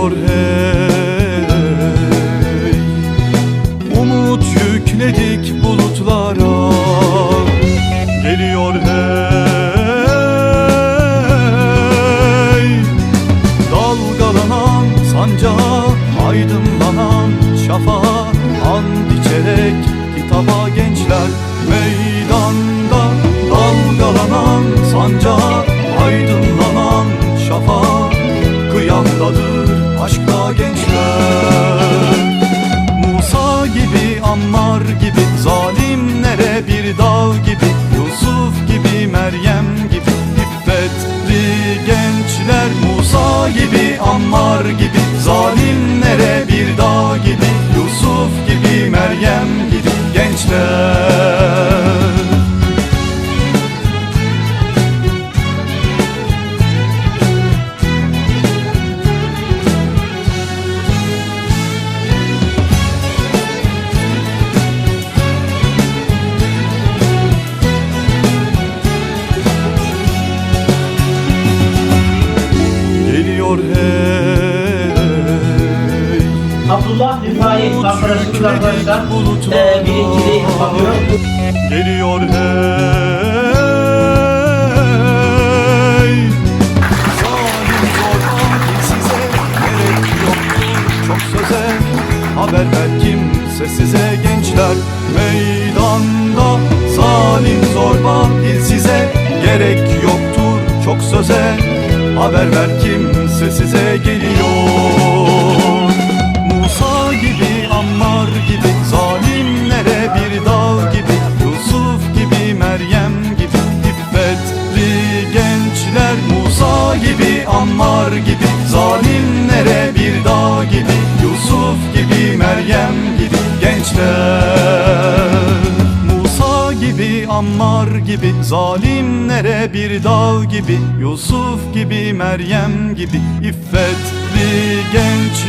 geliyor hey. Umut yükledik bulutlara Geliyor hey. Dalgalanan sancağa Aydınlanan şafağa And içerek gibi, Ammar gibi Zalimlere bir dağ gibi Yusuf gibi, Meryem gibi Gençler geliyor hey. Abdullah Rifai kampanjasının arkadaşlar e, birinciliği alıyor. Geliyor hey. Zalim zorba size gerek yoktur çok söze Haber ver kimse size gençler. Meydanda Zalim zorba size gerek yoktur. Çok söze Haber ver kimse size geliyor. Musa gibi, Ammar gibi Zalimlere bir dağ gibi Yusuf gibi, Meryem gibi İffetli gençler. Musa gibi, Ammar gibi Zalimlere Ammar gibi Zalimlere bir dağ gibi Yusuf gibi, Meryem gibi İffetli Ammar